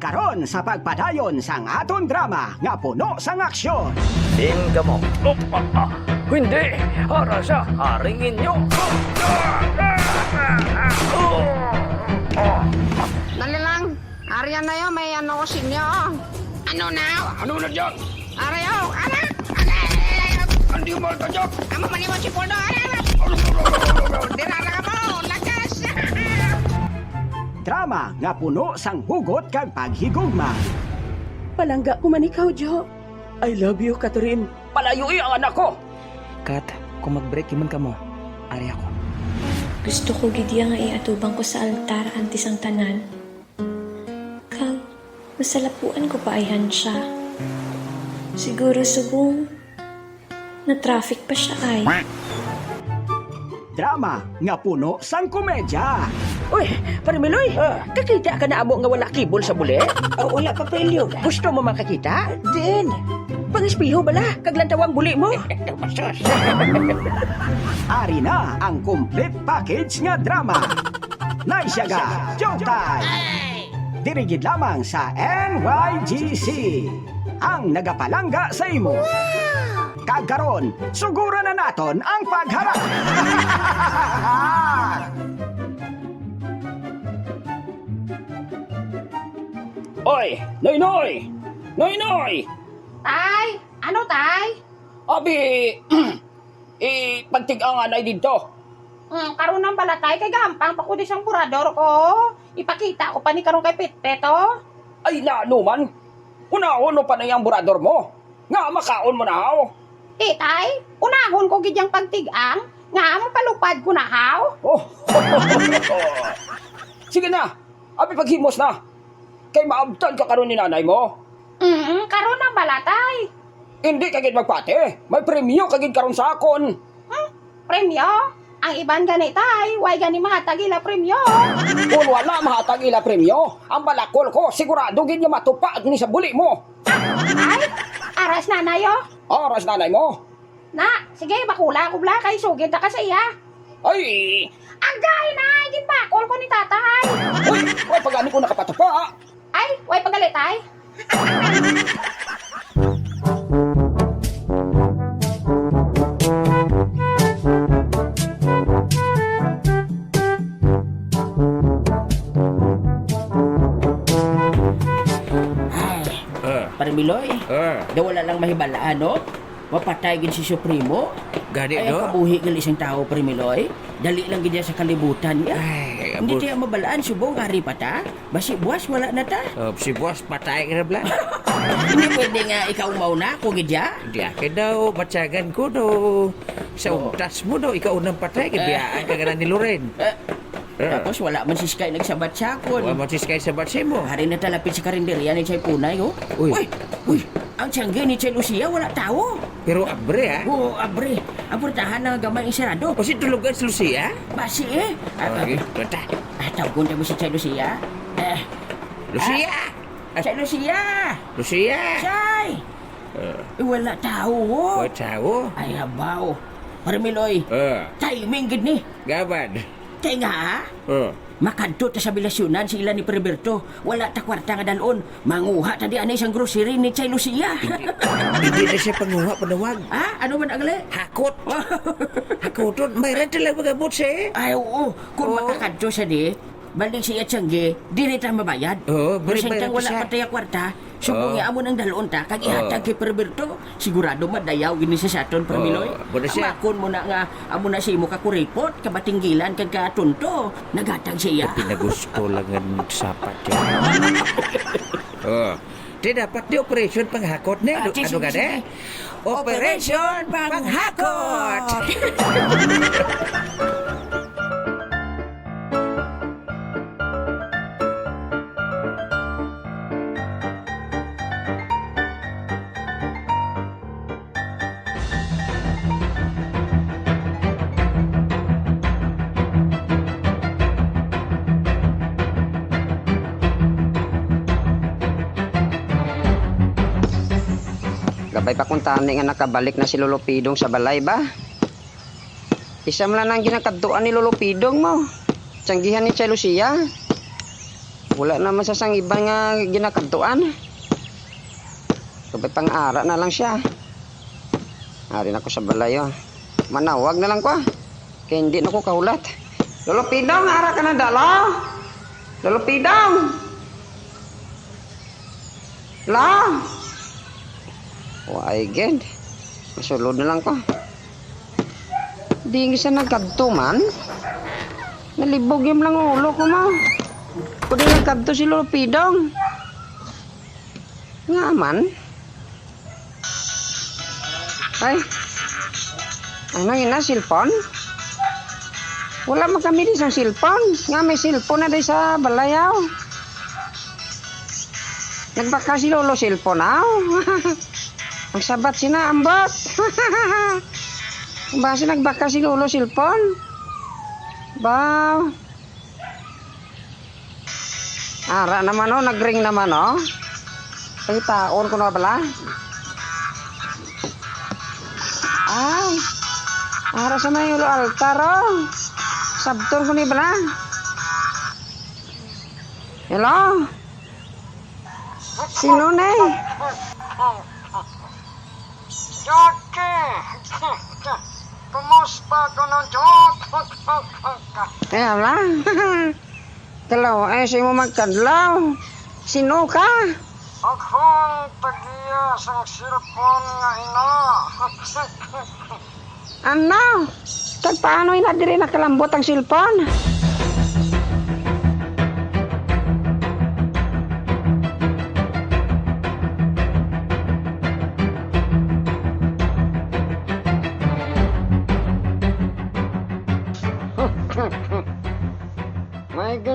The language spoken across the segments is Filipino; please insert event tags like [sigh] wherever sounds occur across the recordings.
Kagkaron sa pagpadayon sang aton drama nga puno sang aksyon. Tingga mo. Oh, ah, ah. Hindi! Para sa haring inyo! Dali lang. Aryan na yun, may ano ko sinyo. Ano na? Ano na dyan? Arayo, ara! Hindi mo ito dyan! Amo man mo si Puno, ara! Dirara ka mo, lakas! Drama nga puno sang hugot kag paghigugma. Palangga ko man ikaw, Jo. I love you, Catherine. Palayuin ang anak ko! Kat, kung mag-break man ka mo, ari ako. Gusto ko gidya nga iatubang ko sa altar antes ang tanan. Kag, masalapuan ko pa ayhan siya. Siguro subong na traffic pa siya ay. Drama nga puno sang komedya. Uy, Parmiloy, kakita ka na amo nga wala kibol sa buli? Oh, wala pa pelyo. Gusto mo makakita? Din. Pangispiho bala, kaglantawang buli mo. [laughs] Ari na ang complete package nga drama. Naisyaga, Showtime! Dirigid lamang sa NYGC. Ang nagapalangga sa imo. Kagkaron, sugura na naton ang pagharap. [laughs] Oy! Noy Noy! Noy Noy! Tay! Ano, tay? Abi! [clears throat] eh, pagtigang anay dito. Hmm, karon ng balatay kay gampang pa ko di siyang burador ko. Ipakita ko pa ni karon kay Pitpeto. Ay na naman! Una-uno pa na yung burador mo. Nga makaon mo na haw. Eh, tay, unahon ko gidyang pagtigang. Nga amo palupad ko na haw. [laughs] Oh. Sige na. Abi paghimos na. Kay maabtan ka karon ni nanay mo. Mm, karon ng balatay. Hindi kagid magpate. May premyo kagid karon sa akon. Hmm, premyo? Ang iban gani tay, way gani mga tagila premyo. [laughs] Kung wala mahatag ila premyo, ang balakol ko sigurado gid niya matupad ni sa buli mo. Ay, aras na nayo. Oras nanay mo. Na, sige, bakula ko bla kay sugid ta ka sa iya. Ay, Ang gahi na, ginbakol ko ni tatay. uy, way pagani ko nakapatapa. Ay, way pagalit ay. Parmiloy, Eh, da wala lang mahibalaan, no? Mapatay gid si Supremo. gani Ay, ang kabuhi ng isang tao, Parmiloy. Dali lang gid niya sa kalibutan niya. Ay, Hindi tayo mabalaan, subong hari pa ta. Basi buwas, wala na ta. Uh, si boss patay ka na bla. [laughs] Hindi pwede nga ikaw mauna, kung gidya. Di akin daw, matyagan ko do. Sa umtas mo daw, ikaw unang patay, kibiyaan ka na ni Loren. Eh, Tapos wala man si Sky nagsabat sa akon. Wa mo sis kay sa batsi mo. Hari na talapit sa karinderya ni Chay Punay, oh. Uy. Uy, uy. Ang tiyangge ni Chay Lucia, wala tao. Pero abre ha. Oo, abre. Ang portahan na gamay isarado. O si tulugan si Lucia? Basi eh. At, Okay, tata. ah, tawgon tayo si Chay Lucia. Eh, Lucia! Chay Lucia! Lucia! Chay! Eh, wala tao, oh. O tao? Ay, habaw. Parmiloy, Uh, timing gid ni. gabad. Kaya nga, ha? Uh, Makadto ta sa bilasyonan si ila ni Periberto. Wala ta kwarta nga dalon. Manguha ta di anay isang grocery ni Chay Lucia. hindi na siya panguha panawag. ha? Ano man agali? Hakot! [laughs] Hakoton, mayroon talaga siya eh. Ay, oo. Kung Oo. makakadto siya di, balik siya tiyangge, di rin ta mabayad. Oo, balik-bayad siyang wala siya. pa tayo kwarta, subong Oo. nga amo ng dalon ta, kag Oo. ihatag kay Periberto. Sigurado madayaw gini sa saton, Permiloy. Oo, buna siya. Amakon mo na nga, amo na si mo kakuripot, kabatinggilan, kag katunto. Nagatag siya. Pinagusto lang ang sapat yan. [laughs] oh. Di dapat di operation panghakot na. Ah, Ano, ano ka na? Operation panghakot! [laughs] Kabay pa kung tani nga nakabalik na si Lulupidong sa balay ba? Isam lang ang ginakadtuan ni Lulupidong mo. Tiyanggihan ni Chay. Wala naman sa sang iba nga ginakadtuan. Kabay pang ara na lang siya. Ari na ko sa balay oh. Manawag na lang ko. ah. Kaya hindi na ko kaulat. Lulupidong, ara ka na dalo. Lulupidong. La. Why again? Masulod na lang ko. Di nga siya man. Nalibog yung lang ulo ko mo. Kung di nagkadto si Lulupidong. Nga man. Ay. Ano yun na, cellphone? Wala man kami di sa cellphone. Nga may cellphone na di sa balayaw. Nagbaka si Lolo cellphone aw. [laughs] Ang sabat sina ambot. Basi nagbaka si Lolo cellphone. Ba. Ara naman oh, nagring naman oh. Ay, taon ko na pala. Ay. Ara sa may ulo altar oh. Sabton ko ni pala. Hello? Sino na eh? Jackie! [laughs] Kumusta ka na, Jack? Eh, ala. Kalaw, eh, si mo magkadlaw. Sino ka? Akong tagiya sa cellphone nga ina. [laughs] Ano? Kag paano ina diri nakalambot ang cellphone?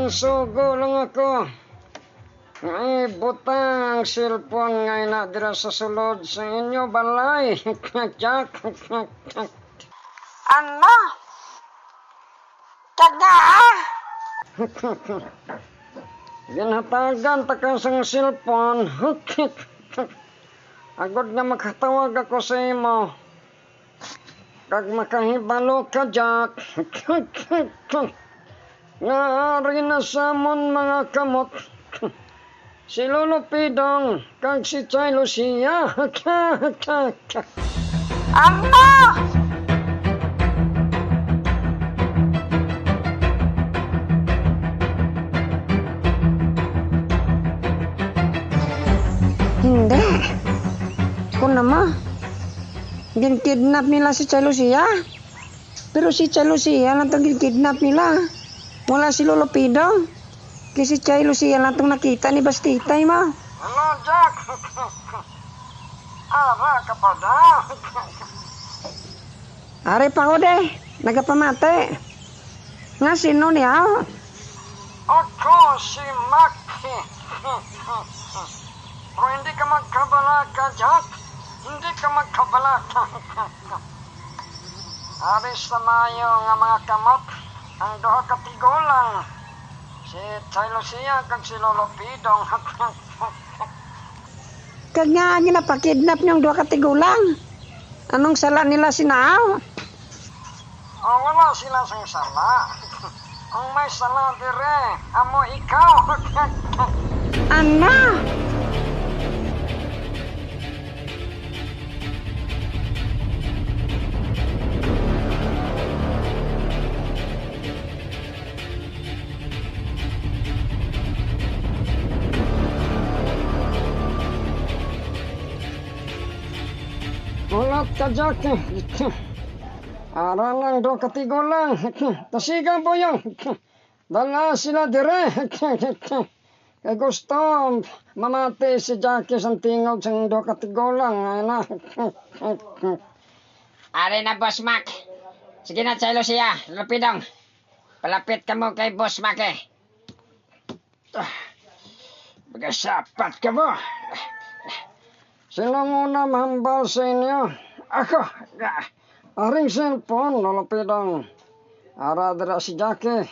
May gansugo lang ako. Ay, butang ang cellphone nga ina dira sa sulod sa inyo balay. [laughs] Jack. Ano? Taga [laughs] Ginhatagan ta ka sa cellphone. [laughs] Agod nga makatawag ako sa imo. Kag makahibalo ka, Jack. Nga ari na samon mga kamot. [laughs] si Lolo Pidong, kag si Chay Lucia. [laughs] Ano? Hindi. Kung naman, ginkidnap nila si Chay Lucia. Pero si Chay Lucia lang itong ginkidnap nila. Wala si Lolo Pidong. Kasi si Chay Lucia lang itong nakita ni Bastitay mo. Hello, Jack. Ara ka pa da. Are pa ko de, nagapamate. Nga sino niya? Ako si Maki. [laughs] Pero hindi ka magkabala ka, Jack. Hindi ka magkabala ka. [laughs] Aris na mayo nga mga kamot. Ang duha ka tigulang. Si Chay Lucia kag si Lolo Pidong. Kag nga ginapakidnap niyong dua katigulang. Anong sala nila sinaaw? o wala sila sang sala. Ang may sala dire, amo ikaw. Ano? Ulat ka, Jack. Ara lang do katigo lang. Tasigang po yung. Dala sila dire. Kaya gusto mamati si Jackie sa tingog sa do katigo lang. Ay na. Are na, Boss Mac. Sige na, Chay Lucia. Lapidong. Palapit ka mo kay Boss Mac eh. Magasapat ka mo. Sino muna mahambal sa inyo? Ako. Ah, Aring cellphone, lolopidong. Ara dira si Jackie.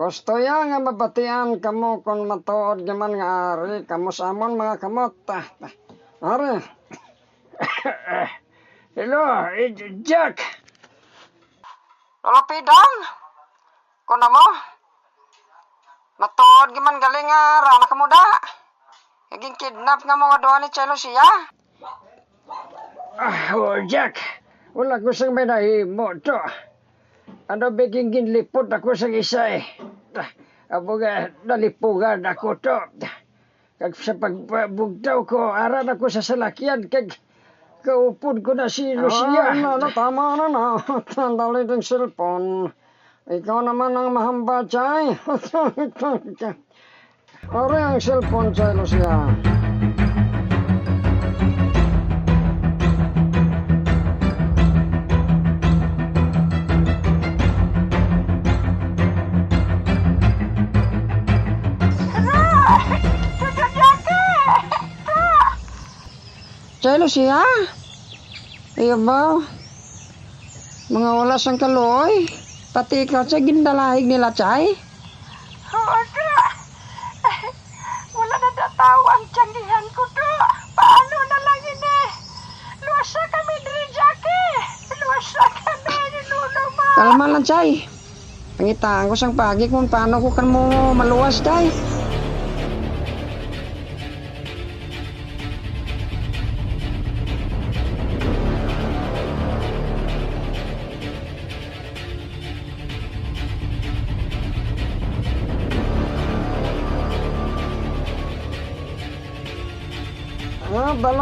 Gusto ya nga mabatian kamo kung matuod gaman nga ari kamo sa amon mga kamot. Ah, ah. Are. [coughs] Hello, Jack. Lolo Pidong, kuna mo? Matod giman galing nga rana ka muda. Naging kidnap nga mga doon ni Chay Lucia. Ah, oh, Jack. Wala ko sang may nahimo to. Ano biging ginlipot ako sa isa eh. Ah, Abo nga, nalipugan ako to. Kag sa pagbugtaw ko, aran ako sa salakyan, kag kaupod ko na si Lucia. Ah, na, tama na na. [laughs] Tandali ng cellphone. Ikaw naman ang mahamba, Chay. [laughs] Ore ang cellphone, Chay Lucia. Chay Lucia? Iyo ba? Mga olas ang kaloy. Pati ikaw sa gindalahig nila, Chay. Oo, [laughs] Wala na tataw ang tiyanggihan ko, to. Paano na lang ini? Luwasa kami diri, Jackie. Luwasa kami, ninuno mo. Kalma lang, Chay. Pangitaan ko sang pagi kung paano ko kan mo maluwas, Chay.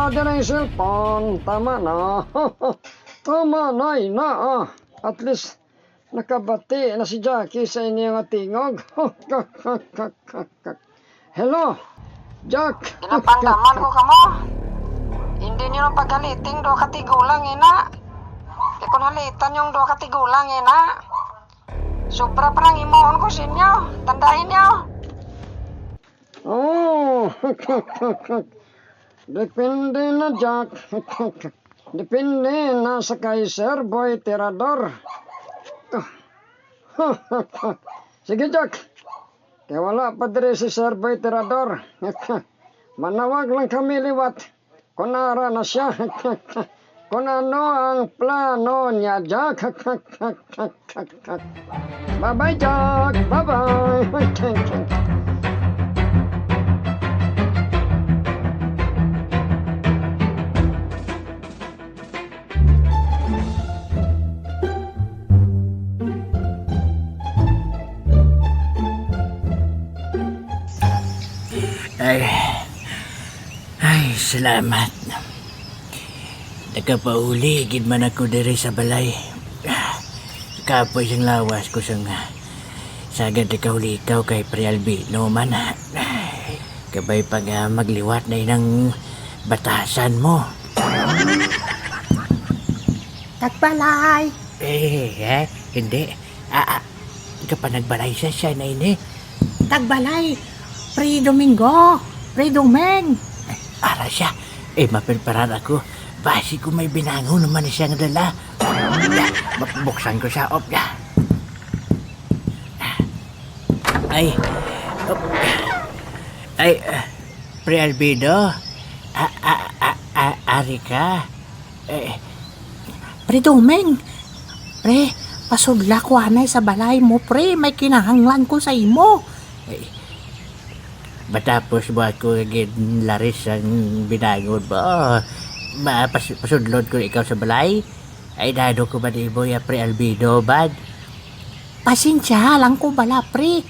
Balada na yung cellphone. Tama na. [laughs] Tama na, ina. ah. At least, nakabati na si Jackie sa inyong tingog. [laughs] Hello, Jack. Ginapandaman ko kamo. Hindi niyo nang paghaliting do katigulang ina. Halitan yung do katigulang ina. Sobra pa lang imoon ko sa inyo. Tandahin niyo. Oh, [laughs] depende na, Jack. Depende na sa kay Sir Boy Tirador. Sige, Jack. Kaya wala pa diri si Sir Boy Tirador. Manawag lang kami liwat. Kunara na siya. Kung ano ang plano niya, Jack. Bye-bye, Jack. Bye-bye. Salamat. Nakapauli, gid man ako diri sa balay. Kapoy siyang lawas ko sang sagad ikaw ikaw kay Prialbino man. Kabay pag ah, magliwat na inang batasan mo. Tagbalay. Eh, eh, hindi. Ah, ah, kapag nagbalay siya siya na ini. Tagbalay. Pre Domingo. Pre Domeng. Ara siya. Eh, mapirparan ako. Basi ko may binango naman siyang dala. Ya, ko siya. Op, ya. Ay, op. Ay, uh, Pre Albedo. A, a, a, a, ari ka. Eh, Pre Domeng. Pre, pasudla ko anay sa balay mo, pre. May kinahanglan ko sa imo. Matapos mo ako agad laris ang binangon mo. Ma, pas, pasudlod ko ikaw sa balay. Ay, dado ko ba di mo ya pre albido, bad? Pasensya lang ko bala, pre.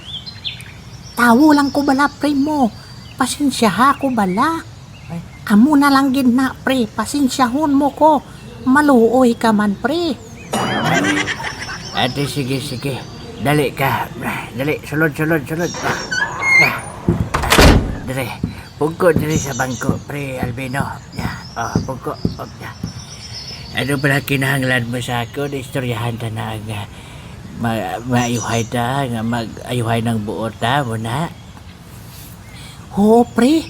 Tawo lang ko bala, pre mo. Pasensya ha ko bala. Amo na lang gid na, pre. Pasensyahon mo ko. Maluoy ka man, pre. Ate, sige, sige. Dali ka. Dali, sulod, sulod, sulod. Ah, Dali, pugko dali sa bangko, pre Albino. Ya, oh, pugko. Oh, ya. Ano pala kinahanglan mo sa ako? Istoryahan ta na ang ma maayuhay ta, nga mag-ayuhay ng buo ta mo na. Oo, pre.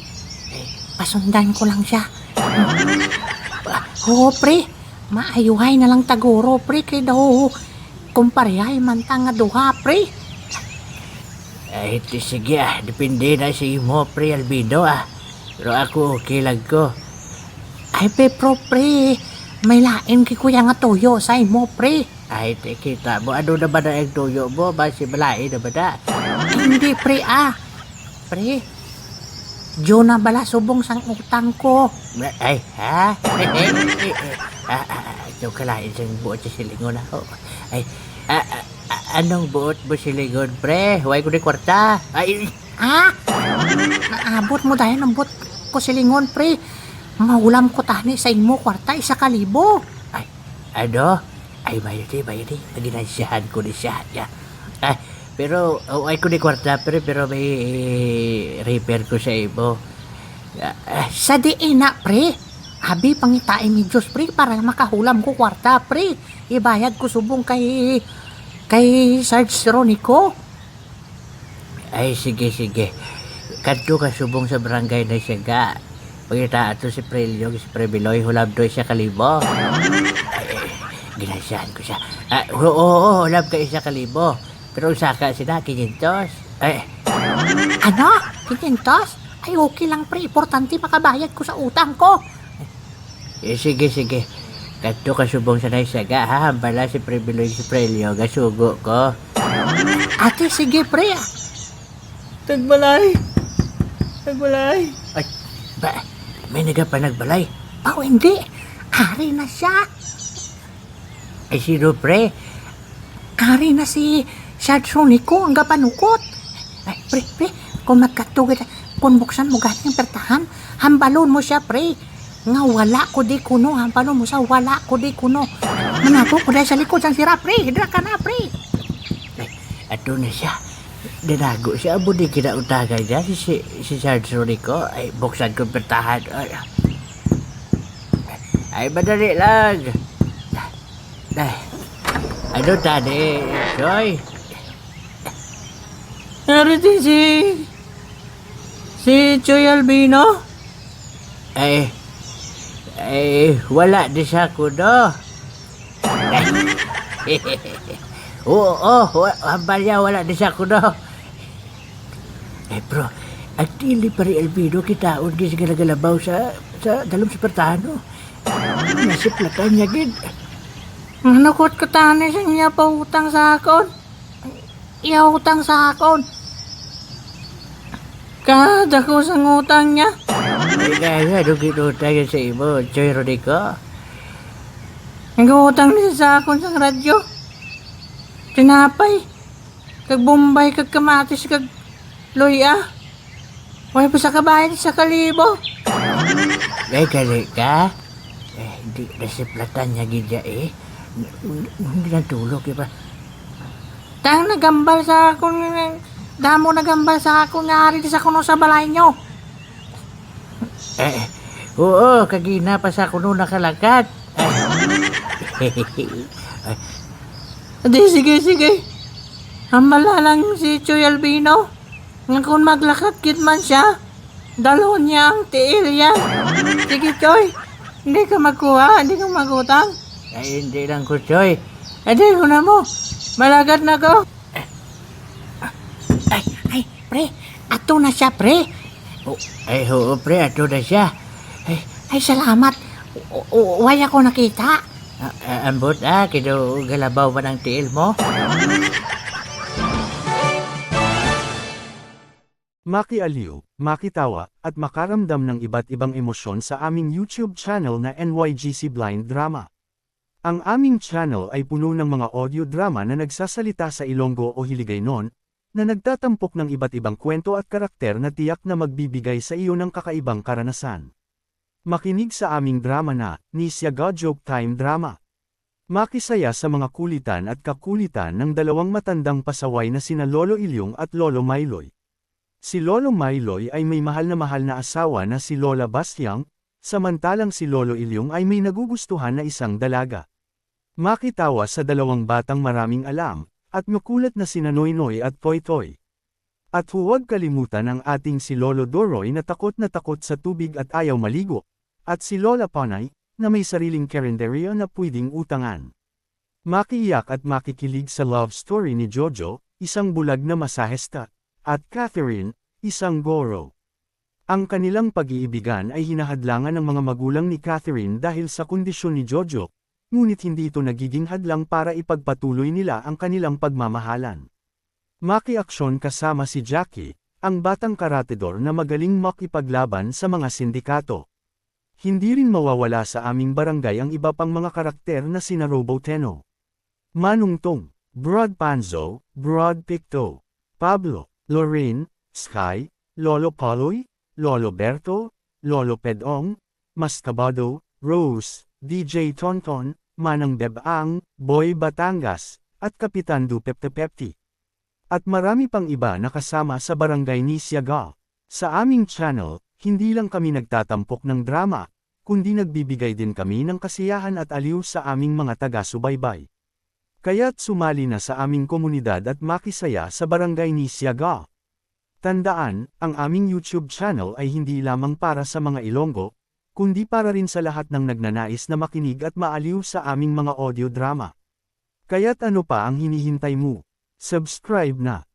Pasundan ko lang siya. Oo, pre. Maayuhay na lang taguro, pre. Kay daw, kumparehay man ta nga duha, pre. Ay, ti- sige ah, depende na sa imo, pre Albino ah. Pero ako, okay lang ko. Ay, pe, pro, pre. May lain kay kuya nga toyo sa imo, pre. Ay, te, kita mo. Ano na ba na ang tuyo mo? Basi malain na ba na? Hindi, pre, ah. Pre, Diyo na bala subong sang utang ko. Ay, ha? [laughs] ah, ah, ito kalain sa buot sa silingon ako. Ay, ah, ah, ah, anong buot mo silingon, pre? Huwag ko kwarta. Ay, Ah, naabot mo dahil ng bot ko silingon, pre. Maulam ko tani sa imo kwarta, isa kalibo. ano? Ay, bayadi, bayadi. Naginasyahan ko ni siya. Ya. Ah, pero, huwag ko na kwarta, pre, pero may eh, repair ko sa imo. Ah, ah, Sa diin na, pre. Abi, pangitain ni Diyos, pre, para makahulam ko kwarta, pre. Ibayad ko subong kay kay Sarge Ronico. Ay, sige, sige. Kadto ka subong sa barangay na siya ga. Pagkita ato si Prelio, si Prebiloy, hulab doy siya kalibo. Ginasyahan ko siya. Ah, oo, oo, hulab ka isa kalibo. Pero usaka sila, kinintos. Ay, Ano? Kinintos? Ay, okay lang, pre. Importante makabayad ko sa utang ko. eh, sige, sige. Kadto ka subong sa siya ga, ha? Hambala si Prebiloy, si Prelio, gasugo ko. Ate, sige, pre. Tagbalay! Tagbalay! Ay, ba, may naga pa nagbalay. Oh, hindi. Ari na siya. Ay, sino pre? Ari na si Sarge Ronico ang gapanukot. Ay, pre, pre, kung magkatugid, kung buksan mo ganyang pertahan, hambalon mo siya, pre. Nga wala ko di kuno, hambalon mo sa wala ko di kuno. Manago ko dahil sa likod sang sira, pre. Hidra ka na, pre. Ato na siya. Dinago siya. Abo di kinautagan niya. Si, si, si Sarge Ronico. Ay, buksan ko pertahan. Ay, ay madali lang. Ay, ano tani, Joy? Narito si... Si Choy Albino? Ay, ay, wala di siya kuno. [laughs] Oo, oo, niya, wala di siya kuno. Eh, bro, ang tili pa rin Albino, kitaon di sa galagalabaw sa, sa dalom sa pertano. Nasiplatan niya, gid. Nakot ko tani sa niya pa utang sa akon. Iya utang sa akon. Kada ko sa utang niya. Ay, kaya, ginutang yan sa imo, Joy Ronico? Nag-utang niya sa akon sa radyo. Tinapay. Kag Bombay, kag Kamatis, kag Loya. Wala pa sa kabayan sa kalibo. Ay, gali ka? Eh, hindi, nasiplatan niya, gid niya, eh. Hindi natulog, iba. Tang nagambal sa akon. Damo nagambal sa akon nga ari sa kuno sa balay nyo. Eh, oo, kagina pa sa kuno nakalagad. Ay. Di, sige, sige. Hambala lang si Choy Albino. Nga kung maglakad kit man siya, dalon niya ang tiil yan. Sige, Choy. Hindi ka magkuha, hindi ka magutang. Ay, hindi lang ko, Choy. Hindi ko na mo. Malagad na ko. Pre. Ato na siya, pre. Oh, ay, oo, pre, ato na siya. Ay, Ay, salamat. Wala ko nakita. ah, ambot, ah, kido galabaw ba ng tiil mo? Makialiw, makitawa, at makaramdam ng iba't ibang emosyon sa aming YouTube channel na NYGC Blind Drama. Ang aming channel ay puno ng mga audio drama na nagsasalita sa Ilonggo o Hiligaynon, na nagtatampok ng iba't ibang kwento at karakter na tiyak na magbibigay sa iyo ng kakaibang karanasan. Makinig sa aming drama na, Nisya God Joke Time Drama. Makisaya sa mga kulitan at kakulitan ng dalawang matandang pasaway na sina Lolo Ilyong at Lolo Mailoy. Si Lolo Mailoy ay may mahal na mahal na asawa na si Lola Bastyang, samantalang si Lolo Ilyong ay may nagugustuhan na isang dalaga. Makitawa sa dalawang batang maraming alam, at makulat na sina Noynoy at Toy Toy. At huwag kalimutan ang ating si Lolo Doroy na takot na takot sa tubig at ayaw maligo, at si Lola Panay, na may sariling karinderya na pwedeng utangan. Makiiyak at makikilig sa love story ni Jojo, isang bulag na masahesta, at Catherine, isang goro. Ang kanilang pag-iibigan ay hinahadlangan ng mga magulang ni Catherine dahil sa kondisyon ni Jojo, ngunit hindi ito nagiging hadlang para ipagpatuloy nila ang kanilang pagmamahalan. Maki-aksyon kasama si Jackie, ang batang karatedor na magaling makipaglaban sa mga sindikato. Hindi rin mawawala sa aming barangay ang iba pang mga karakter na sina Robo Teno, Manong Broad Panzo, Broad Picto, Pablo, Lorraine, Sky, Lolo Paloy, Lolo Berto, Lolo Pedong, Mascabado, Rose, DJ Tonton, Manang Bebang, Boy Batangas, at Kapitan Dupeptepepti. At marami pang iba na kasama sa barangay ni Siaga. Sa aming channel, hindi lang kami nagtatampok ng drama, kundi nagbibigay din kami ng kasiyahan at aliw sa aming mga taga-subaybay. Kaya't sumali na sa aming komunidad at makisaya sa barangay ni Siaga. Tandaan, ang aming YouTube channel ay hindi lamang para sa mga Ilonggo, kundi para rin sa lahat ng nagnanais na makinig at maaliw sa aming mga audio drama. Kaya't ano pa ang hinihintay mo? Subscribe na!